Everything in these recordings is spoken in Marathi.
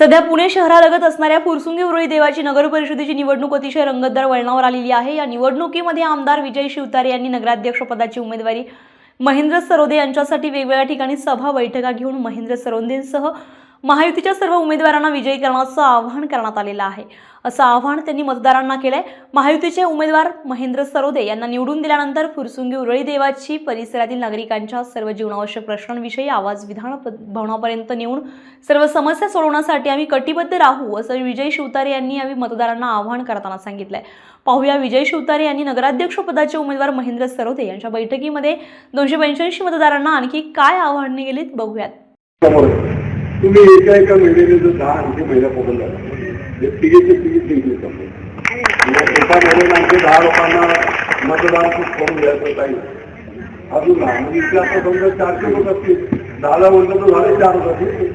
सध्या पुणे शहरालगत असणाऱ्या फुरसुंगी उरळी देवाची नगर परिषदेची निवडणूक अतिशय रंगतदार वळणावर आलेली आहे. या निवडणुकीमध्ये आमदार विजय शिवतारे यांनी नगराध्यक्षपदाची उमेदवारी महेंद्र सरोदे यांच्यासाठी वेगवेगळ्या ठिकाणी सभा बैठका घेऊन महेंद्र सरोदेंसह महायुतीच्या सर्व उमेदवारांना विजयी करण्याचं आवाहन करण्यात आलेलं आहे. असं आवाहन त्यांनी मतदारांना केलंय. महायुतीचे उमेदवार महेंद्र सरोदे यांना निवडून दिल्यानंतर फुरसुंगी उरळी देवाची परिसरातील नागरिकांच्या सर्व जीवनावश्यक प्रश्नांविषयी आवाज विधान भवनापर्यंत नेऊन सर्व समस्या सोडवण्यासाठी आम्ही कटिबद्ध राहू असं विजय शिवतारे यांनी यावेळी मतदारांना आवाहन करताना सांगितलंय. पाहूया विजय शिवतारे यांनी नगराध्यक्षपदाचे उमेदवार महेंद्र सरोदे यांच्या बैठकीमध्ये दोनशे पंच्याऐंशी मतदारांना आणखी काय आव्हाने गेलीत बघूयात. तुम्ही एका एका महिन्याने जर दहा आणखी महिला पकडला हे म्हणजे तिघेचे तिघे जिंकले समजा म्हणजे एका महिन्याने आणखी दहा लोकांना मतदान करून द्यायचं काही. अजून लहान म्हणजे समजा चारशे लोक असतील. दहाला म्हणलं तर झाले चार असतील.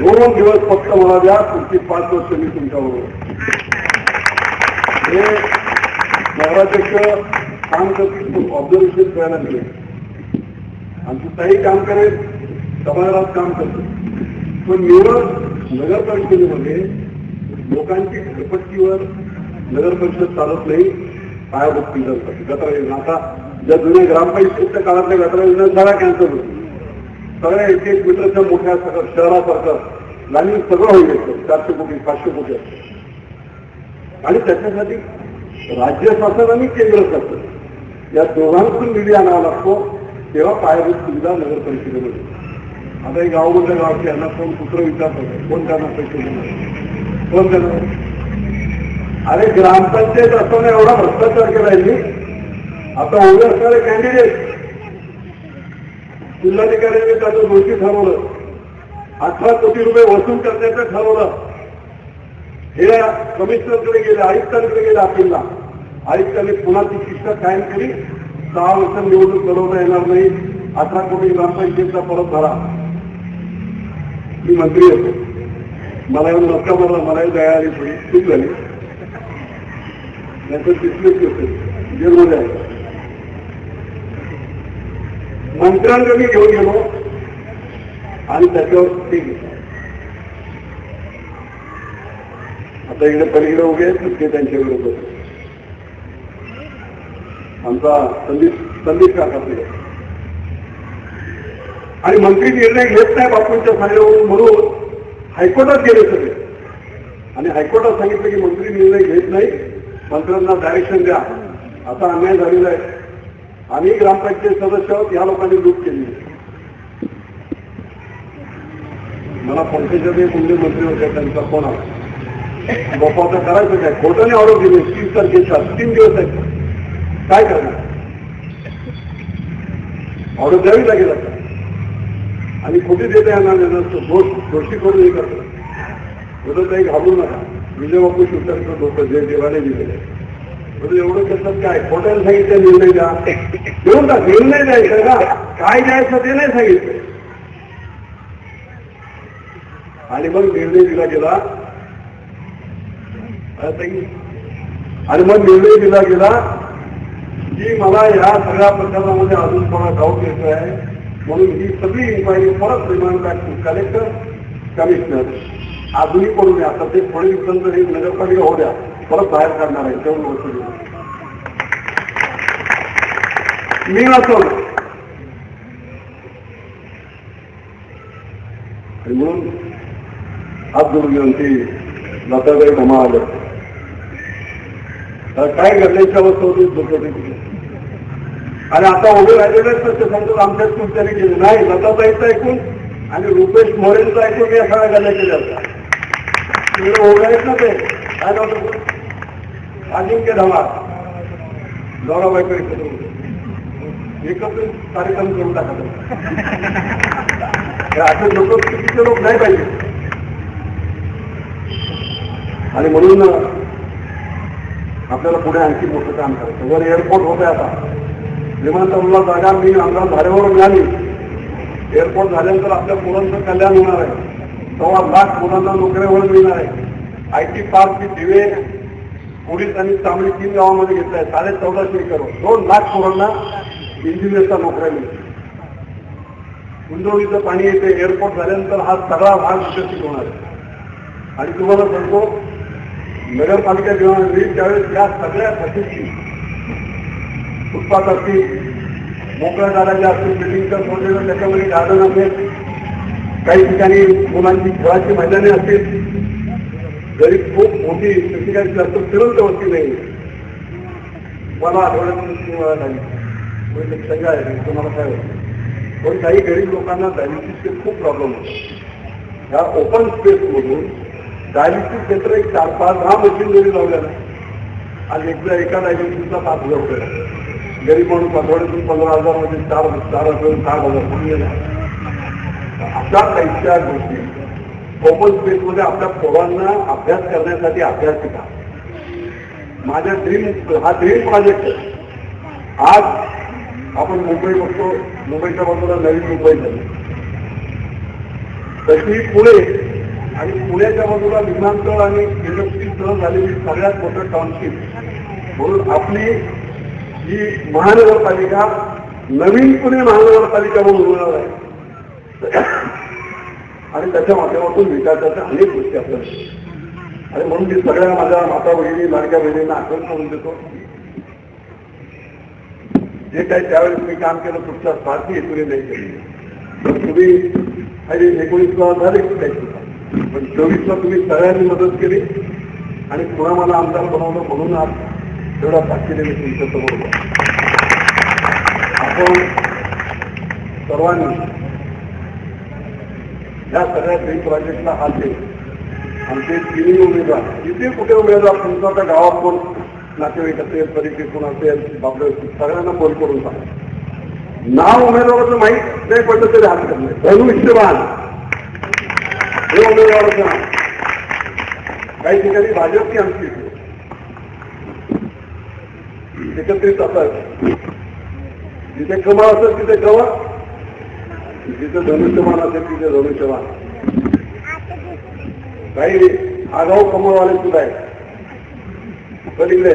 दोन दिवस फक्त मला द्या पुढची पाच वर्ष मी तुमच्याबरोबर. हे नगराध्यक्ष काम करतील ऑब्झर्वेशन करायला मिळेल आमचं काही काम करेल. समाजात काम करतो. पण निवड नगर परिषदेमध्ये लोकांची घरपट्टीवर नगर परिषद चालत नाही पायाभूत पिंजरसाठी गटार योजना. आता ज्या जुन्या ग्रामपंचायतच्या काळातल्या गटार योजना सगळ्या कॅन्सल होती सगळ्या एक एक मीटरच्या मोठ्या सगळं शहरासारखं लाईन सगळं होईल एकदम. चारशे कोटी पाचशे कोटी असतं आणि त्याच्यासाठी राज्य शासन आणि केंद्र शासन या दोघांतून निधी आणावा लागतो तेव्हा पायाभूत सुविधा नगर परिषदेमध्ये आता एक गावामधल्या गावचे यांना कोण कुत्र विचारतो कोण त्यांना पैसे कोण त्यांना अरे ग्रामपंचायत असताना एवढा भ्रष्टाचार केला यांनी आता उभे असणारे कॅन्डिडेट जिल्हाधिकाऱ्यांनी त्याचं दोषी ठरवलं. अठरा कोटी रुपये वसूल करण्याचं ठरवलं. हे कमिशनरकडे गेले आयुक्तांकडे गेले अपीलला आयुक्तांनी पुन्हा ती शिक्षा कायम केली. सहा वर्ष निवडणूक लढवता येणार नाही. अठरा कोटी ग्रामपंचायतचा परत भरा मी मंत्री होतो मला येऊन नका मला मला दया आली थोडी. चूक झाली. नंतर तिथलेच होते जेलमध्ये आहे. मंत्र्यांकडे मी घेऊन गेलो. आणि त्याच्यावर ते घेतलं. आता इकडे पलीकडे उभे आहेत ते त्यांच्या विरोधात. आमचा संदीप संदीप काका आणि मंत्री निर्णय घेत नाही बापूंच्या सांगण्यावरून म्हणून हायकोर्टात गेले सगळे. आणि हायकोर्टात सांगितलं की मंत्री निर्णय घेत नाही मंत्र्यांना डायरेक्शन द्या. असा अन्याय झालेला आहे. आम्ही ग्रामपंचायत सदस्य आहोत या लोकांनी लूट केली आहे. मला पंकजादेव कोणते मंत्री होते त्यांचा फोन आला. बाप्पा करायचं काय? कोर्टाने ऑर्डर दिली तीस तारखेच्या तीन दिवस आहेत. काय करणार? ऑर्डर द्यावी लागेल आता. आणि कुठे देता येणार नाही ना, तो दोष दोषी करून हे करतो? तुझं काही घाबरू नका. विजय बापू शिवतांचं डोकं जे देवाने दिलेलं आहे. एवढं कसं काय? खोट्याने सांगितलं निर्णय द्या. देऊन का निर्णय द्यायचा का काय द्यायचं ते नाही सांगितलं. आणि मग निर्णय दिला गेला. आणि मग निर्णय दिला गेला की मला या सगळ्या प्रकरणामध्ये अजून थोडा डाऊट येतो आहे म्हणून ही सगळी इन्क्वायरी परत रिमांड कलेक्टर कमिशनर अजूनही पडू द्या. आता ते थोडे दिवसांतर हे नगरपालिका होऊ द्या परत बाहेर काढणार आहे. तेवढं गोष्ट मी असो. आणि म्हणून आज जोडून विनंती लताबाई धमा आलं तर काय घडल्याची वस्तू होती दुसऱ्या आणि आता उभे राहिलेले तर सांगतो आमच्या तुमच्याने केले नाही लताबाईचं ऐकून आणि रुपेश मोरेंचं ऐकून या सगळ्या गल्ल्या केल्या होत्या तिकडे उभे आहेत ना ते. काय नाव अजिंक्य धमा गौराबाईकडे एकत्र होते. कार्यक्रम करून टाकत असे लोक चुकीचे लोक नाही पाहिजे. आणि म्हणून आपल्याला पुढे आणखी मोठं काम करायचं. वर एअरपोर्ट होतंय आता. विमानतळाला जागा मी आमदार झाल्यावर मिळाली. एअरपोर्ट झाल्यानंतर आपल्या मुलांचं कल्याण होणार आहे. सव्वा लाख मुलांना नोकऱ्यावर मिळणार आहे. आय टी पार्कची दिवे पोलीस आणि चांगली तीन गावामध्ये घेतला आहे. साडे चौदाशे एकर. दोन लाख मुलांना इंजिनियरचा नोकऱ्या मिळतील. कुंजवलीचं पाणी येते. एअरपोर्ट झाल्यानंतर हा सगळा भाग विकसित होणार आहे. आणि तुम्हाला सांगतो नगरपालिका जेव्हा येईल त्यावेळेस या सगळ्या फॅसिलिटी फुटपाथ असतील मोकळ्या जागा असतील बिल्डिंगच्या सोडलेलं त्याच्यामध्ये गार्डन असेल काही ठिकाणी मुलांची खेळाची मैदाने असतील. गरीब खूप मोठी तशी काही जास्त फिरंत व्यवस्थित नाही. मला आठवड्यातून तीन वेळा झाली. म्हणजे सगळं आहे तुम्हाला काय पण काही गरीब लोकांना डायलिसिसचे खूप प्रॉब्लेम होते. या ओपन स्पेसमधून डायलिसिस क्षेत्र एक चार पाच दहा मशीन जरी लावल्या ना आज एकदा एका डायलिसिसला पाच हजार रुपये आहे. गरीब माणूस आठवड्यातून पंधरा हजारमध्ये चार चार हजार सात हजार कोणी अशा काहीच्या गोष्टी. ओपन स्पेसमध्ये आपल्या पोरांना अभ्यास करण्यासाठी अभ्यासिका माझ्या ड्रीम हा ड्रीम प्रोजेक्ट आहे. आज आपण मुंबई बघतो. मुंबईच्या बाजूला नवीन मुंबई झाली. तशी पुणे आणि पुण्याच्या बाजूला विमानतळ आणि इंडस्ट्रीसह झालेली सगळ्यात मोठं टाउनशिप म्हणून आपली ही महानगरपालिका नवीन पुणे महानगरपालिका म्हणून होणार आहे. आणि त्याच्या माध्यमातून विकासाच्या अनेक गोष्टी आपल्याला आणि म्हणून मी सगळ्या माझ्या माता बहिणी लाडक्या बहिणींना आठवण करून देतो जे काही त्यावेळेस मी काम केलं तुमच्या स्वार्थी हेतूने नाही केली. तर तुम्ही आणि एकोणीसला झाले काही पण चोवीसला तुम्ही सगळ्यांनी मदत केली आणि पुन्हा मला आमदार बनवलं म्हणून आज एवढा ताकदीने मी तुमच्यासमोर आपण सर्वांनी या सगळ्या ड्रीम प्रोजेक्टला हात देऊ आमचे तिन्ही उमेदवार जिथे कुठे उमेदवार तुमचा आता गावात कोण नातेवाईक असेल परीक्षे कोण असेल बापरे सगळ्यांना फोन करून सांगा. नाव उमेदवाराचं माहीत नाही पडलं तरी हात करणे धनुष्यवान हे उमेदवाराचं नाव. काही ठिकाणी भाजपची आमची इथे. एकत्रित असतात. जिथे कमळ असेल तिथे कमळ. जिथे धनुष्यमान असेल तिथे धनुष्यमान काही आगाऊ कमळवाले सुद्धा आहेत. पलीकडे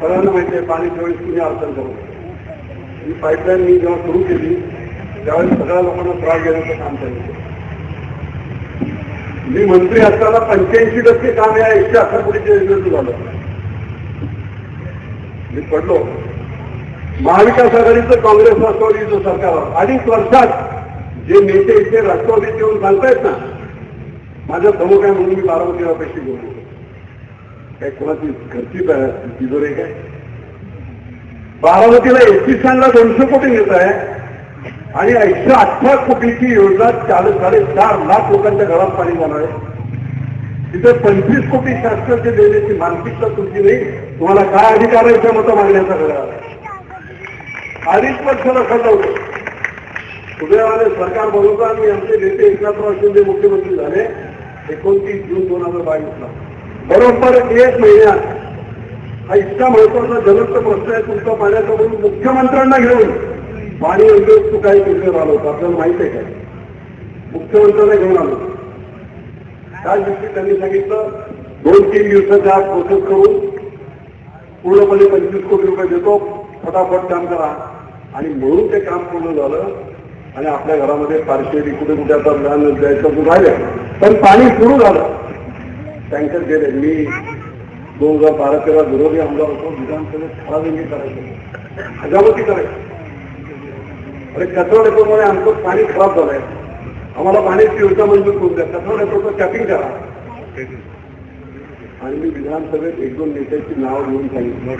सगळ्यांना माहिती आहे पाणी चोवीस कुणी अडचण करू ही पाईपलाईन मी जेव्हा सुरू केली त्यावेळेस सगळ्या लोकांना त्रास घेण्याचं काम केलं. मी मंत्री असताना पंच्याऐंशी टक्के काम या एकशे अकरा कोटीच्या योजनेचं झालं. मी पडलो. महाविकास आघाडीचं काँग्रेस राष्ट्रवादीचं सरकार. अडीच वर्षात जे नेते इथे राष्ट्रवादीत येऊन सांगतायत ना माझ्यासमोर काय म्हणून मी बारामतीला पैसे घेऊन काय कोणाची घरची तिजोरी काय? बारामतीला एकतीस स्टँडला दोनशे कोटी घेत आहे आणि एकशे अठरा कोटीची योजना चाळीस साडेचार लाख लोकांच्या घरात पाणी जाणार आहे. तिथे पंचवीस कोटी शासनाचे देण्याची मानसिकता तुमची नाही. तुम्हाला काय अधिकार आहे त्या मतं मागण्याचा घडा? अडीच वर्ष रखडलं सुदैवाने सरकार बनवता आणि आमचे नेते एकनाथराव शिंदे मुख्यमंत्री झाले. एकोणतीस जून दोन हजार बावीसला बरोबर एक महिन्यात हा इतका महत्त्वाचा जलंत प्रश्न आहे तुमचा पाण्याचा म्हणून मुख्यमंत्र्यांना घेऊन. पाणी उद्योग तू काही विषय आलो होता? आपल्याला माहीत आहे काय मुख्यमंत्र्यांना घेऊन आलो काल दिवशी त्यांनी सांगितलं दोन तीन दिवसाच्या आत प्रोसेस करून पूर्णपणे पंचवीस कोटी रुपये देतो फटाफट काम करा. आणि म्हणून ते काम पूर्ण झालं आणि आपल्या घरामध्ये पार्शेरी कुठे कुठे आता ज्ञान द्यायचं तू राहिलं. पण पाणी सुरू झालं. टँकर गेले. मी दोन हजार बारा तेरा विरोधी आमदार होतो विधानसभेत खराबिंगी करायचं. हजामती करायचं. अरे कचरा डेपोमध्ये आमचं पाणी खराब झालंय. आम्हाला पाण्याची योजना मंजूर करून द्या. कचरा थोडं कॅपिंग करा. आणि मी विधानसभेत एक दोन नेत्याची नाव घेऊन सांगितलं.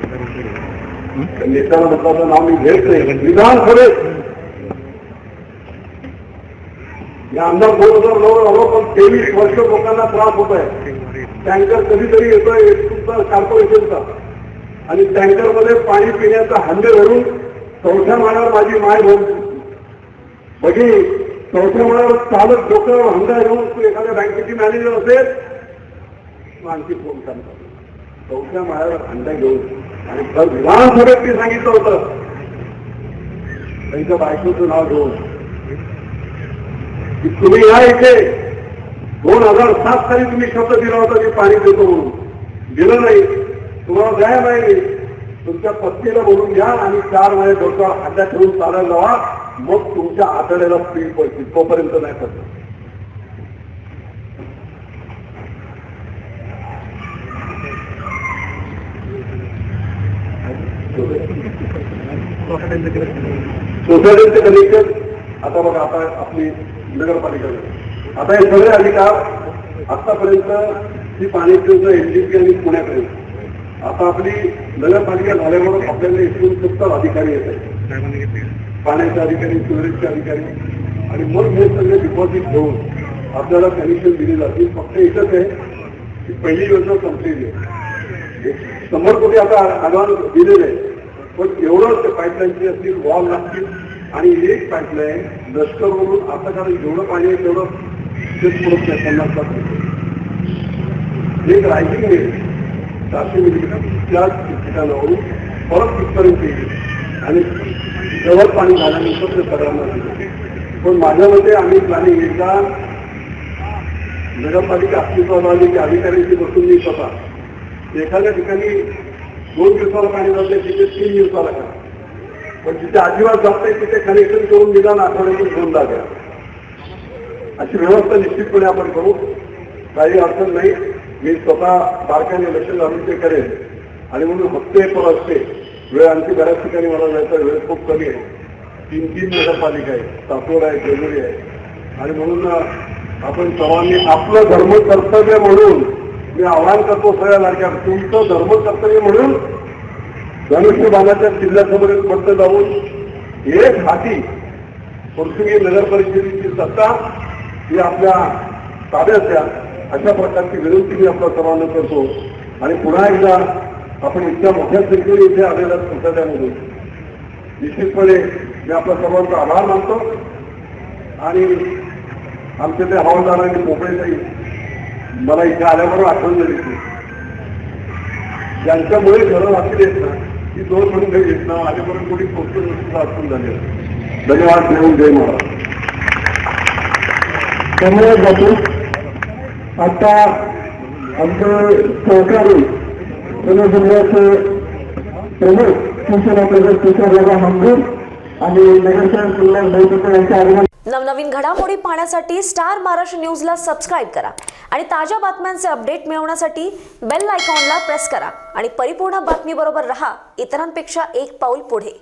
नेत्याला म्हटलं नाव मी घेत नाही. विधानसभेत. या आमदार दोन हजार नऊ आलो पण तेवीस वर्ष लोकांना त्रास होत आहे. टँकर कधीतरी येतोय तुमचा कॉर्पोरेशनचा आणि टँकरमध्ये पाणी पिण्याचा हंडे भरून चौथ्या माळ्यावर माझी माय बोल बघी चौथ्या माळ्यावर चालत लोक हंडा घेऊन तू एखाद्या बँकेची मॅनेजर असेल मग आणखी फोन करतात चौथ्या माळ्यावर हंडा घेऊन. आणि तर विधानसभेत मी सांगितलं होतं त्यांच्या बायकोचं नाव घेऊन. की तुम्ही या इथे दोन हजार सात साली तुम्ही शब्द दिला होता की पाणी देतो म्हणून. दिलं नाही. तुम्हाला द्यायला नाही. तुमच्या पत्नीला बोलून घ्या आणि चार महिने डोक्यावर हातात ठेवून चालायला लावा. मग तुमच्या आतड्याला स्पीड पडते. तोपर्यंत नाही पडत. सोसायटीचे कलेक्टर आता बघा आता आपली नगरपालिका आता हे सगळे अधिकार आतापर्यंत ही पाणी योजना एनडीपी आणि पुण्यापर्यंत आता आपली नगरपालिका झाल्यावर आपल्याला एकूण सत्तर अधिकारी येत आहेत. पाण्याचे अधिकारी सिवरेजचे अधिकारी. आणि मग हे सगळे डिपॉझिट घेऊन आपल्याला कनेक्शन दिले जातील फक्त एकच आहे की पहिली योजना संपलेली आहे. शंभर कोटी आता ऍडव्हान्स दिलेले आहे पण एवढं ते पाईपलाईनची असतील वॉल लागतील. आणि एक पाईपलाईन लष्करवरून आता कारण जेवढं पाणी आहे तेवढं तेच पुरत नाही. पन्नास. एक रायटिंग आहे चारशे मिलीमीटर त्याच ठिकाणावरून परत तिथपर्यंत येईल. आणि जवळ पाणी झाल्यानंतर ते सगळ्यांना दिलं पण माझ्या मते आम्ही प्लॅनिंग एकदा नगरपालिका अस्तित्वात आली की अधिकाऱ्यांची बसून मी स्वतः. एखाद्या ठिकाणी दोन दिवसाला पाणी जाते तिथे तीन दिवसाला करा. पण जिथे अजिबात जात नाही तिथे कनेक्शन करून निदान आठवड्यातून दोनदा द्या. अशी व्यवस्था निश्चितपणे आपण करू. काही अडचण नाही. मी स्वतः बारकाने लक्ष घालून ते करेन. आणि म्हणून हप्ते पण असते वेळ आणखी बऱ्याच ठिकाणी मला जायचा वेळ खूप कमी आहे. तीन तीन नगरपालिका आहे सातोड आहे जेजुरी आहे. आणि म्हणून आपण सर्वांनी आपलं धर्म कर्तव्य म्हणून मी आव्हान करतो सगळ्या लाडक्या तुमचं धर्म कर्तव्य म्हणून धनुष्य बांधाच्या किल्ल्यासमोर फक्त जाऊन एक हाती पोर्तुगीज नगर परिषदेची सत्ता ही आपल्या ताब्यात द्या. अशा प्रकारची विनंती मी आपल्या सर्वांना करतो. आणि पुन्हा एकदा आपण इतक्या मोठ्या संख्येने इथे आलेल्या संसदामधून निश्चितपणे मी आपल्या सर्वांचा आभार मानतो. आणि आमचे ते हवालदारांनी मोकळे मला इथे आल्याबरोबर आठवण झाली ज्यांच्यामुळे घरं वाचली आहेत ना ती दोन म्हणून घरी येत ना आल्यापर्यंत कोणी पोस्टर नसतं आठवण झाले धन्यवाद. देऊन जय महाराज त्यामुळे जातो आता आमचे सहकारी पुणे जिल्ह्याचे प्रमुख शिवसेना प्रमुख तुषारबाबा हंबीर आणि नगरसेवक कल्याण बैठक यांच्या आगमन नवनवीन घडामोडी पाहण्यासाठी स्टार महाराष्ट्र न्यूजला सबस्क्राईब करा आणि ताज्या बातम्यांचे अपडेट मिळवण्यासाठी बेल आयकॉनला प्रेस करा. आणि परिपूर्ण बातमीबरोबर रहा. इतरांपेक्षा एक पाऊल पुढे.